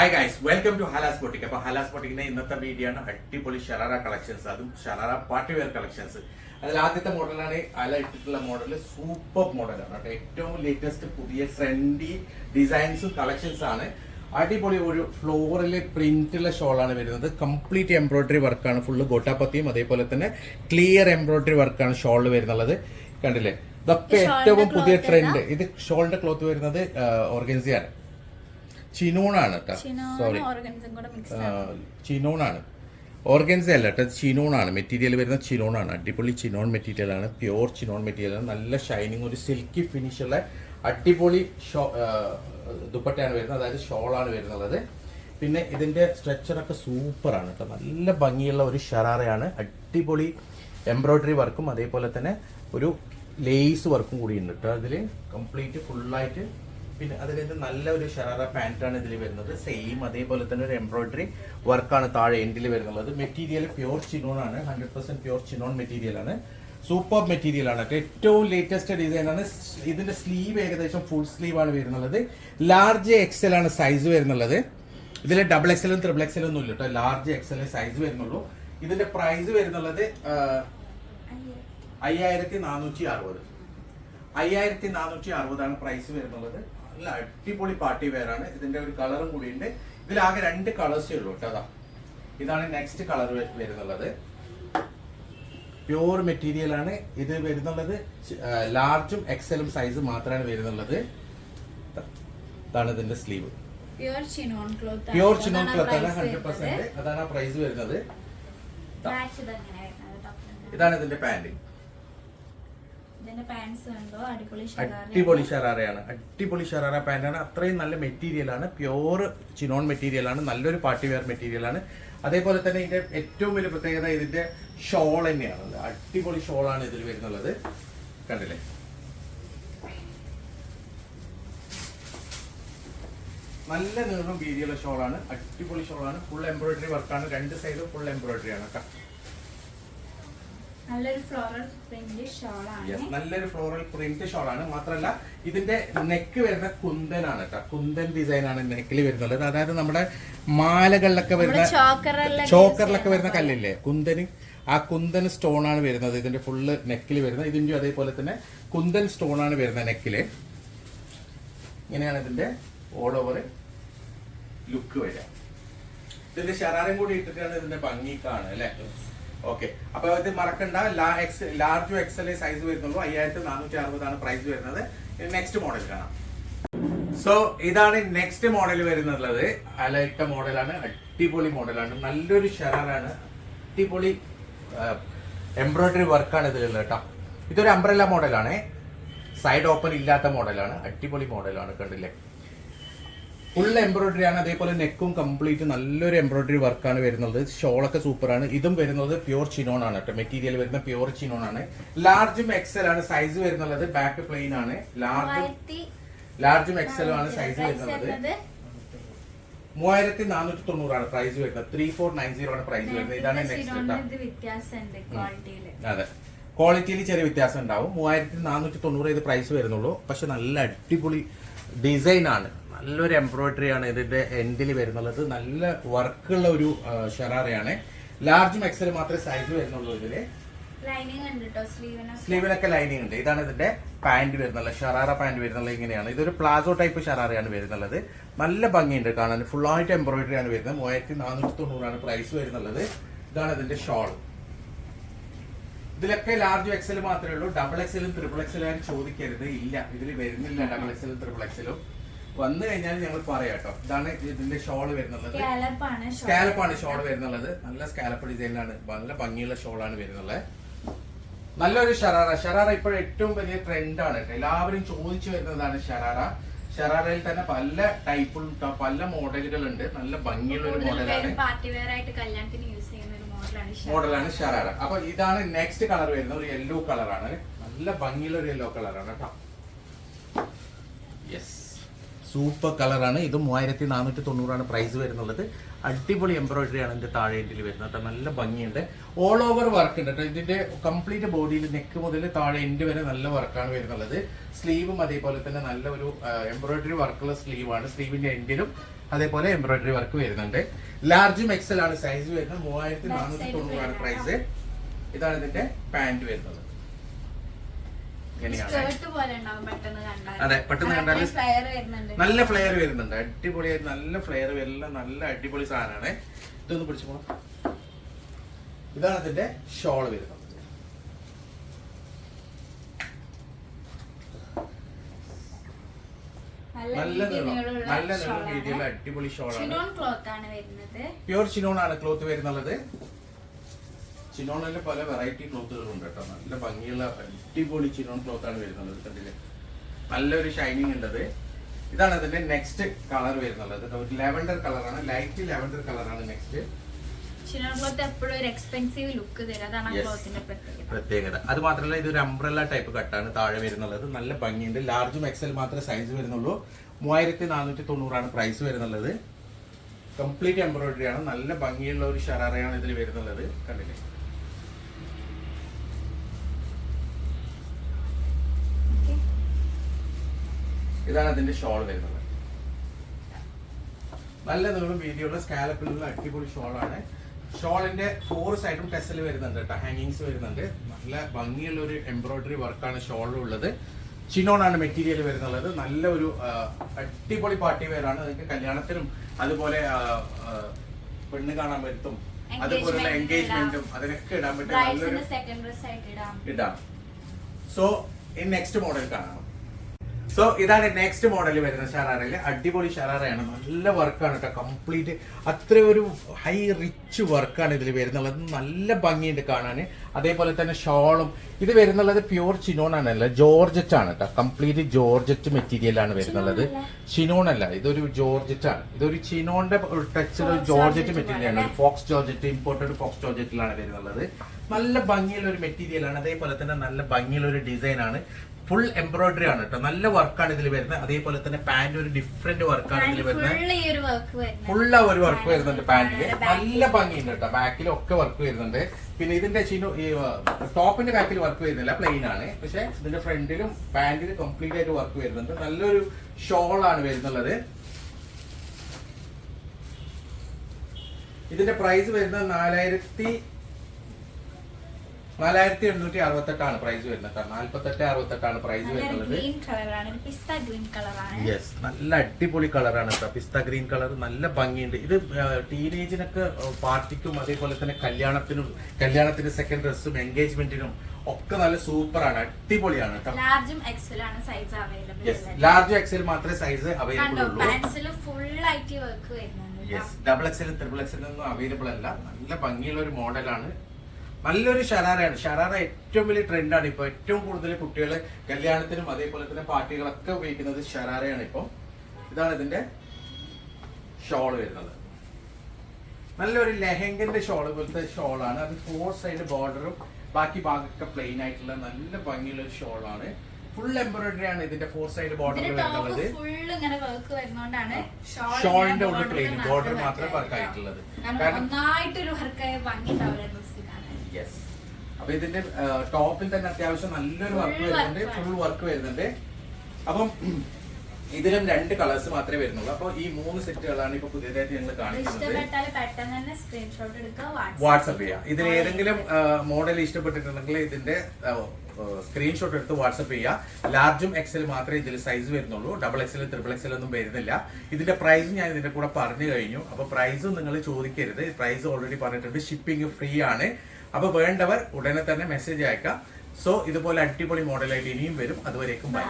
Hi guys welcome to Halas boutique അപ്പൊ ഹലാസ് ബോട്ടിക്കിന്റെ ഇന്നത്തെ video ആണ് അടിപൊളി ഷറാറ കളക്ഷൻസ് അതും ഷറാറ പാർട്ടി വെയർ കളക്ഷൻസ് അതിൽ ആദ്യത്തെ മോഡലാണ് അല ഇട്ടിട്ടുള്ള മോഡൽ സൂപ്പർ മോഡലാണ് കേട്ടോ ഏറ്റവും ലേറ്റസ്റ്റ് പുതിയ ട്രെൻഡി ഡിസൈൻസും കളക്ഷൻസ് ആണ്. അടിപൊളി ഒരു ഫ്ലോറിൽ പ്രിന്റുള്ള ഷോളാണ് വരുന്നത്. കംപ്ലീറ്റ് എംബ്രോയിഡറി വർക്കാണ് ഫുള്ള് ഗോട്ടാപ്പത്തിയും അതേപോലെ തന്നെ ക്ലിയർ എംബ്രോയിഡറി വർക്കാണ് ഷോളിൽ വരുന്നുള്ളത്. കണ്ടില്ലേ? ഇതൊക്കെ ഏറ്റവും പുതിയ ട്രെൻഡ് ഇത് ഷോളിന്റെ ക്ലോത്ത് വരുന്നത് ഓർഗൻസിയാണ്. ചിനൂണാണ് കേട്ടോ. സോറി ചിനോണാണ് ഓർഗൻസ അല്ല കേട്ടോ ചിനോണാണ്. മെറ്റീരിയൽ വരുന്ന ചിനോണാണ്. അടിപൊളി ചിനോൺ മെറ്റീരിയൽ ആണ്. പ്യുവർ ചിനോൺ മെറ്റീരിയൽ ആണ്. നല്ല ഷൈനിങ് ഒരു സിൽക്കി ഫിനിഷുള്ള അടിപൊളി ഷോ ദുപ്പട്ടയാണ് വരുന്നത്. അതായത് ഷോളാണ് വരുന്നത്. പിന്നെ ഇതിന്റെ സ്ട്രക്ചറൊക്കെ സൂപ്പറാണ് കേട്ടോ. നല്ല ഭംഗിയുള്ള ഒരു ഷറാറയാണ് അടിപൊളി എംബ്രോയിഡറി വർക്കും അതേപോലെ തന്നെ ഒരു ലേസ് വർക്കും കൂടി ഉണ്ട് കേട്ടോ. അതിൽ കംപ്ലീറ്റ് ഫുള്ളായിട്ട് പിന്നെ അതിനകത്ത് നല്ല ഒരു ഷറാറ ആണ് ഇതിൽ വരുന്നത്. സെയിം അതേപോലെ തന്നെ ഒരു എംബ്രോയിഡറി വർക്കാണ് താഴെ എൻഡിൽ വരുന്നത് മെറ്റീരിയൽ പ്യോർ ചിനോൺ ആണ്. Hundred percent pure chinon material ആണ്. സൂപ്പർ മെറ്റീരിയൽ ആണ്. ഏറ്റവും ലേറ്റസ്റ്റ് ഡിസൈൻ ആണ്. ഇതിന്റെ സ്ലീവ് ഏകദേശം ഫുൾ സ്ലീവ് ആണ് വരുന്നത് ലാർജ് എക്സൽ ആണ് സൈസ് വരുന്നത് ഇതിൽ ഡബിൾ എക്സലും ത്രിബിൾ എക്സലും ഒന്നും ഇല്ല കേട്ടോ. ലാർജ് എക്സൽ സൈസ് വരുന്നുള്ളൂ. ഇതിന്റെ പ്രൈസ് വരുന്നത് അയ്യായിരത്തി നാനൂറ്റി അറുപത്. അയ്യായിരത്തി നാനൂറ്റി അറുപതാണ് പ്രൈസ് വരുന്നുള്ളത്. നല്ല അടിപൊളി പാർട്ടി വെയർ ആണ്. ഇതിന്റെ ഒരു കളറും കൂടി ഉണ്ട്. ഇതിലാകെ രണ്ട് കളേഴ്സേ ഉള്ളൂ കേട്ടോ അതാ. ഇതാണ് നെക്സ്റ്റ് കളർ വരുന്നുള്ളത്. പ്യൂർ മെറ്റീരിയൽ ആണ്. ഇത് വരുന്നുള്ളത് ലാർജും എക്സലും സൈസ് മാത്രമാണ് വരുന്നുള്ളത്. ഇതാണ് ഇതിന്റെ sleeve pure chinon cloth pure chinon cloth ആണ് ഹൺഡ്രഡ് പെർസെന്റ് അതാണ് ആ പ്രൈസ് വരുന്നത്. ഇതാണ് ഇതിന്റെ കണ്ടോ അടിപൊളി ഷറാറ അടിപൊളി ഷറാറയാണ് അടിപൊളി ഷറാറ പാന്റാണ് അത്രയും നല്ല മെറ്റീരിയൽ ആണ്. പ്യോർ ചിനോൺ മെറ്റീരിയൽ ആണ്. നല്ലൊരു പാർട്ടി വെയർ മെറ്റീരിയൽ ആണ്. അതേപോലെ തന്നെ ഇതിന്റെ ഏറ്റവും വലിയ പ്രത്യേകത ഇതിന്റെ ഷോൾ തന്നെയാണ്. അടിപൊളി ഷോളാണ് ഇതിൽ വരുന്നുള്ളത്. കണ്ടില്ലേ? നല്ല നീളം വീതിയുള്ള ഷോളാണ് അടിപൊളി ഷോളാണ് ഫുൾ എംബ്രോയിഡറി വർക്കാണ് രണ്ട് സൈഡും ഫുൾ എംബ്രോയിഡറി ആണ്. നല്ലൊരു ഫ്ലോറൽ പ്രിന്റ് ഷോളാണ്. ആണ് നല്ലൊരു ഫ്ലോറൽ പ്രിന്റ് ഷോളാണ്. മാത്രമല്ല ഇതിന്റെ നെക്ക് വരുന്ന കുന്തനാണ് കേട്ടോ. കുന്തൻ ഡിസൈൻ ആണ് നെക്കിൽ വരുന്നത്. അതായത് നമ്മുടെ മാലകളിലൊക്കെ വരുന്ന ചോക്കറിലൊക്കെ വരുന്ന കല്ലില്ലേ? കുന്തന് ആ കുന്തൻ സ്റ്റോൺ ആണ് വരുന്നത്. ഇതിന്റെ ഫുള്ള് നെക്കിൽ വരുന്നത്. ഇതിന്റെ അതേപോലെ തന്നെ കുന്തൻ സ്റ്റോൺ ആണ് വരുന്നത് നെക്കിൽ ഇങ്ങനെയാണ് ഇതിന്റെ ഓൾ ഓവർ ലുക്ക് വരിക. ഇതിന്റെ ഷറാറും കൂടി ഇട്ടിട്ടാണ് ഇതിന്റെ ഭംഗി കാണുക അല്ലേ? ഓക്കെ അപ്പൊ ഇത് മറക്കണ്ട. ലാ എക്സ് ലാർജ് എക്സൽ സൈസ് വരുന്നുള്ളൂ. അയ്യായിരത്തി നാനൂറ്റി അറുപതാണ് പ്രൈസ് വരുന്നത്. നെക്സ്റ്റ് മോഡൽ കാണാം. സോ ഇതാണ് നെക്സ്റ്റ് മോഡൽ വരുന്നുള്ളത്. അലയിട്ട മോഡലാണ് അടിപൊളി മോഡലാണ് നല്ലൊരു ഷെറാണ് അടിപൊളി എംബ്രോയിഡറി വർക്കാണ് ഇതിൽ കേട്ടോ. ഇതൊരു അംബ്രല്ല മോഡലാണ് സൈഡ് ഓപ്പൺ ഇല്ലാത്ത മോഡലാണ് അടിപൊളി മോഡലാണ് കണ്ടില്ലേ? ഫുൾ എംബ്രോയിഡറി ആണ്. അതേപോലെ നെക്കും കംപ്ലീറ്റ് നല്ലൊരു എംബ്രോയിഡറി വർക്കാണ് വരുന്നത്. ഷോളൊക്കെ സൂപ്പറാണ് ഇതും വരുന്നത് പ്യുവർ ചിനോൺ ആണ് കേട്ടോ. മെറ്റീരിയൽ വരുന്ന പ്യുവർ ചിനോൺ ആണ്. ലാർജും എക്സൽ ആണ് സൈസ് വരുന്നത് ബാക്ക് പ്ലെയിൻ ആണ്. ലാർജും ലാർജും എക്സലും ആണ് സൈസ് വരുന്നത്. മൂവായിരത്തി നാനൂറ്റി തൊണ്ണൂറാണ് പ്രൈസ് വരുന്നത്. ത്രീ ഫോർ നയൻ സീറോ ആണ് പ്രൈസ് വരുന്നത്. ഇതാണ് നെക്സ്റ്റ് അതെ. ക്വാളിറ്റിയിൽ ചെറിയ വ്യത്യാസം ഉണ്ടാവും. മൂവായിരത്തി നാനൂറ്റി തൊണ്ണൂറ് ഇത് പ്രൈസ് വരുന്നുള്ളൂ. പക്ഷെ നല്ല അടിപൊളി ഡിസൈൻ ആണ്. നല്ലൊരു എംബ്രോയിഡറി ആണ് ഇതിന്റെ എൻഡിൽ വരുന്നുള്ളത്. നല്ല വർക്കുള്ള ഒരു ഷറാറയാണ്. ലാർജും എക്സൽ മാത്രമേ സൈസ് വരുന്നുള്ളൂ ഇതിൽ. സ്ലീവിലൊക്കെ ലൈനിങ് ഉണ്ട്. ഇതാണ് ഇതിന്റെ പാന്റ് വരുന്നത് ഷറാറ പാന്റ് വരുന്നത് ഇങ്ങനെയാണ്. ഇതൊരു പ്ലാസോ ടൈപ്പ് ഷറാറയാണ് വരുന്നത് നല്ല ഭംഗിയുണ്ട് കാണാൻ. ഫുൾ ആയിട്ട് എംബ്രോയിഡറി ആണ് വരുന്നത്. മൂവായിരത്തി നാനൂറ്റി തൊണ്ണൂറാണ് പ്രൈസ് വരുന്നത് ഇതാണ് ഇതിന്റെ ഷോൾ ഇതിലൊക്കെ ലാർജ് എക്സൽ മാത്രമേ ഉള്ളൂ. ഡബിൾ എക്സലും ട്രിപ്പിൾ എക്സലും ചോദിക്കരുത്. ഇല്ല. ഇതിൽ വരുന്നില്ല ഡബിൾ എക്സലും ട്രിപ്പിൾ എക്സലും വന്നു കഴിഞ്ഞാൽ ഞങ്ങൾ പറയാം കേട്ടോ. ഇതാണ് ഇതിന്റെ ഷോൾ വരുന്നത്. സ്കാലപ്പാണ് ഷോൾ വരുന്നുള്ളത്. നല്ല സ്കാലപ്പ് ഡിസൈനിലാണ് നല്ല ഭംഗിയുള്ള ഷോളാണ് വരുന്നത് നല്ലൊരു ഷറാറ ഷറാറ ഇപ്പോൾ ഏറ്റവും വലിയ ട്രെൻഡാണ് കേട്ടോ. എല്ലാവരും ചോദിച്ചു വരുന്നതാണ് ഷറാറ ഷറാറയിൽ തന്നെ പല ടൈപ്പും പല മോഡലുകളുണ്ട് നല്ല ഭംഗിയുള്ള ഒരു മോഡലാണ് മോഡലാണ് ഷറാറ അപ്പൊ ഇതാണ് നെക്സ്റ്റ് കളർ വരുന്നത്. ഒരു യെല്ലോ കളറാണ് നല്ല ഭംഗിയുള്ള ഒരു യെല്ലോ കളറാണ് കേട്ടോ. യെസ് സൂപ്പർ കളറാണ്. ഇത് മൂവായിരത്തി നാനൂറ്റി തൊണ്ണൂറാണ് പ്രൈസ് വരുന്നുള്ളത്. അടിപൊളി എംബ്രോയിഡറി ആണ് ഇതിന്റെ താഴെ എൻഡിൽ വരുന്നത്. നല്ല ഭംഗിയുണ്ട്. ഓൾ ഓവർ വർക്ക് ഉണ്ട് കേട്ടോ ഇതിന്റെ കംപ്ലീറ്റ് ബോഡിയിൽ നെക്ക് മുതൽ താഴെ എൻഡ് വരെ നല്ല വർക്കാണ് വരുന്നുള്ളത്. സ്ലീവും അതേപോലെ തന്നെ നല്ല ഒരു എംബ്രോയിഡറി വർക്കുള്ള സ്ലീവാണ് സ്ലീവിന്റെ എൻഡിലും അതേപോലെ എംബ്രോയിഡറി വർക്ക് വരുന്നുണ്ട്. ലാർജും എക്സൽ ആണ് സൈസ് വരുന്നത്. മൂവായിരത്തി നാനൂറ്റി തൊണ്ണൂറാണ് പ്രൈസ് ഇതാണ് ഇതിന്റെ പാന്റ് വരുന്നത്. പെട്ടെന്ന് കണ്ടാൽ അതെ, പെട്ടെന്ന് വരുന്നുണ്ട്. നല്ല ഫ്ലെയർ വരുന്നുണ്ട്. അടിപൊളിയായിട്ട് നല്ല ഫ്ലെയർ വരുന്ന നല്ല അടിപൊളി സാധനമാണ്. ഇതൊന്ന് പിടിച്ചു പോണം. ഇതാണ് ഇതിന്റെ ഷോൾ വരുന്നത്. നല്ല നല്ല രീതിയിലുള്ള അടിപൊളി ക്ലോത്ത് ആണ്. വരുന്നത്. പ്യൂർ ചിനോൺ ആണ് ക്ലോത്ത് വരുന്നുള്ളത്. ചിനോണിൽ പല വെറൈറ്റി ക്ലോത്തുകളുണ്ട് കേട്ടോ. നല്ല ഭംഗിയുള്ള അടിപൊളി ചിനോൺ ക്ലോത്ത് ആണ് വരുന്നത്. കണ്ടില്ലേ? നല്ലൊരു ഷൈനിങ് ഉണ്ടത്. ഇതാണ് അതിന്റെ നെക്സ്റ്റ് കളർ വരുന്നുള്ളത് ഒരു ലെവൻഡർ കളറാണ് ലൈറ്റ് ലെവൻഡർ കളറാണ് നെക്സ്റ്റ് പ്രത്യേകത. അത് മാത്രമല്ല ഒരു അംബ്രല്ല ടൈപ്പ് കട്ടാണ് താഴെ വരുന്നുള്ളത് നല്ല ഭംഗിയുണ്ട്. ലാർജും എക്സൽ മാത്രമേ സൈസ് വരുന്നുള്ളൂ. മൂവായിരത്തി നാനൂറ്റി തൊണ്ണൂറാണ് പ്രൈസ് വരുന്നുള്ളത്. കംപ്ലീറ്റ് എംബ്രോയിഡറി ആണ്. നല്ല ഭംഗിയുള്ള ഒരു ഷറാറയാണ് ഇതിൽ വരുന്നുള്ളത്. കണ്ടില്ലേ? ഇതാണ് അതിന്റെ ഷോൾ വരുന്നത്. നല്ല നീളം വീതിയുള്ള സ്കാലപ്പിലുള്ള അടിപൊളി ഷോളാണ് ഷോളിന്റെ ഫോർ സൈഡും ടെസൽ വരുന്നുണ്ട് കേട്ടോ ഹാങ്ങിങ്സ് വരുന്നുണ്ട്. നല്ല ഭംഗിയുള്ള ഒരു എംബ്രോയിഡറി വർക്കാണ് ഷോളിലുള്ളത് ചിനോൺ ആണ് മെറ്റീരിയൽ വരുന്നുള്ളത്. നല്ല ഒരു അടിപൊളി പാർട്ടി വെയറാണ് നിങ്ങൾക്ക് കല്യാണത്തിനും അതുപോലെ പെണ്ണ് കാണാൻ പറ്റും അതുപോലുള്ള Engagement എൻഗേജ്മെന്റും. അതിനൊക്കെ ഇടാൻ പറ്റും ഇടാം. സോ ഇൻ നെക്സ്റ്റ് മോഡൽ കാണാം. സോ ഇതാണ് നെക്സ്റ്റ് മോഡൽ വരുന്ന ഷറാറയിൽ അടിപൊളി ഷറാറയാണ് നല്ല വർക്കാണ് കേട്ടോ കംപ്ലീറ്റ് അത്ര ഒരു ഹൈ റിച്ച് വർക്കാണ് ഇതിൽ വരുന്നുള്ളത്. നല്ല ഭംഗിയുണ്ട് കാണാൻ അതേപോലെ തന്നെ ഷോളും. ഇത് വരുന്നുള്ളത് പ്യൂർ ചിനോൺ ആണല്ല ജോർജറ്റ് ആണ് കേട്ടോ കംപ്ലീറ്റ് ജോർജറ്റ് മെറ്റീരിയൽ ആണ് വരുന്നുള്ളത്. ചിനോൺ അല്ല ഇതൊരു ജോർജറ്റ് ആണ്. ഇതൊരു ചിനോന്റെ ടച്ചിൽ ജോർജറ്റ് മെറ്റീരിയലാണ് മെറ്റീരിയൽ ആണ്. ഫോക്സ് ജോർജറ്റ് ഇമ്പോർട്ടഡ് ഫോക്സ് ജോർജറ്റിലാണ് വരുന്നുള്ളത്. നല്ല ഭംഗിയുള്ള ഒരു മെറ്റീരിയൽ ആണ്. അതേപോലെ തന്നെ നല്ല ഭംഗിയുള്ള ഒരു ഡിസൈൻ ആണ്. ഫുൾ എംബ്രോയിഡറി ആണ് കേട്ടോ നല്ല വർക്കാണ് ഇതിൽ വരുന്നത്. അതേപോലെ തന്നെ പാന്റ് ഒരു ഡിഫറെന്റ് വർക്കാണ് ഇതിൽ വരുന്നത്. ഫുൾ ആ ഒരു വർക്ക് വരുന്നത് ഫുള്ള ഒരു വർക്ക് വരുന്നുണ്ട് പാന്റിൽ നല്ല ഭംഗിയുണ്ട് കേട്ടോ ബാക്കിലും ഒക്കെ വർക്ക് വരുന്നുണ്ട്. പിന്നെ ഇതിന്റെ ചിനു ഈ ടോപ്പിന്റെ ബാക്കിൽ വർക്ക് വരുന്നില്ല. പ്ലെയിൻ ആണ്. പക്ഷെ ഇതിന്റെ ഫ്രണ്ടിലും പാന്റിലും കംപ്ലീറ്റ് ആയിട്ട് വർക്ക് വരുന്നുണ്ട്. നല്ലൊരു ഷോൾ ആണ് വരുന്നുള്ളത്. ഇതിന്റെ പ്രൈസ് വരുന്നത് നാലായിരത്തി നാലായിരത്തി എണ്ണൂറ്റി അറുപത്തെട്ടാണ് പ്രൈസ് വരുന്നത്. നാല്പത്തെട്ട് അറുപത്തെട്ടാണ് പ്രൈസ് വരുന്നത് യെസ് നല്ല അടിപൊളി കളറാണ് കേട്ടോ പിസ്ത ഗ്രീൻ കളർ നല്ല ഭംഗിയുണ്ട്. ഇത് ടീനേജിനൊക്കെ പാർട്ടിക്കും അതേപോലെ തന്നെ കല്യാണത്തിനും കല്യാണത്തിന്റെ സെക്കൻഡ് ഡ്രസ്സും എൻഗേജ്മെന്റിനും ഒക്കെ നല്ല സൂപ്പർ ആണ്. അടിപൊളിയാണ് കേട്ടോ ലാർജും സൈസ് അവൈലബിൾ ലാർജ് എക്സൽ മാത്രമേ സൈസ് അവൈലബിൾ ഉള്ളൂ. ഫുൾ ആയിട്ട് വർക്ക് വരുന്നുണ്ട് yes double XL triple XL ഒന്നും അവൈലബിൾ അല്ല. നല്ല ഭംഗിയുള്ള ഒരു മോഡലാണ് നല്ലൊരു ഷറാറയാണ് ഷറാറ ഏറ്റവും വലിയ ട്രെൻഡാണ്. ഇപ്പോൾ ഏറ്റവും കൂടുതൽ കുട്ടികൾ കല്യാണത്തിനും അതേപോലെ തന്നെ പാർട്ടികളൊക്കെ ഉപയോഗിക്കുന്നത് ഷറാറയാണ് ഇപ്പോൾ ഇതാണ് ഇതിന്റെ ഷോൾ വരുന്നത്. നല്ലൊരു ലെഹങ്കന്റെ ഷോൾ പോലത്തെ ഷോളാണ്. അത് ഫോർ സൈഡ് ബോർഡറും ബാക്കി ഭാഗമൊക്കെ പ്ലെയിൻ ആയിട്ടുള്ള നല്ല ഭംഗിയുള്ള ഒരു ഷോളാണ്. ഫുൾ എംബ്രോയിഡറി ആണ് ഇതിന്റെ ഫോർ സൈഡ് ബോർഡർ വരുന്നത്. ഷോളിന്റെ ഉള്ളിൽ പ്ലെയിൻ ബോർഡർ മാത്രമേ വർക്ക് ആയിട്ടുള്ളത്. കാരണം യെസ് അപ്പൊ ഇതിന്റെ ടോപ്പിൽ തന്നെ അത്യാവശ്യം നല്ലൊരു വർക്ക് വരുന്നുണ്ട് ഫുൾ വർക്ക് വരുന്നുണ്ട്. അപ്പം ഇതിലും രണ്ട് കളേഴ്സ് മാത്രമേ വരുന്നുള്ളൂ. അപ്പൊ ഈ മൂന്ന് സെറ്റുകളാണ് ഇപ്പൊ പുതിയതായിട്ട് ഞങ്ങൾ കാണിക്കുന്നത്. വാട്സപ്പ് ചെയ്യാം. ഇതിൽ ഏതെങ്കിലും മോഡൽ ഇഷ്ടപ്പെട്ടിട്ടുണ്ടെങ്കിൽ ഇതിന്റെ സ്ക്രീൻഷോട്ട് എടുത്ത് വാട്സപ്പ് ചെയ്യുക. ലാർജും എക്സൽ മാത്രമേ ഇതിൽ സൈസ് വരുന്നുള്ളൂ. ഡബിൾ എക്സൽ ട്രിപ്പിൾ എക്സൽ ഒന്നും വരുന്നില്ല. ഇതിന്റെ പ്രൈസ് ഞാൻ ഇതിന്റെ കൂടെ പറഞ്ഞു കഴിഞ്ഞു. അപ്പൊ പ്രൈസും നിങ്ങൾ ചോദിക്കരുത്. പ്രൈസ് ഓൾറെഡി പറഞ്ഞിട്ടുണ്ട്. ഷിപ്പിംഗ് ഫ്രീ ആണ്. അപ്പൊ വേണ്ടവർ ഉടനെ തന്നെ മെസ്സേജ് അയക്കാം. സോ ഇതുപോലെ അടിപൊളി മോഡലായിട്ട് ഇനിയും വരും. അതുവരേക്കും ബൈ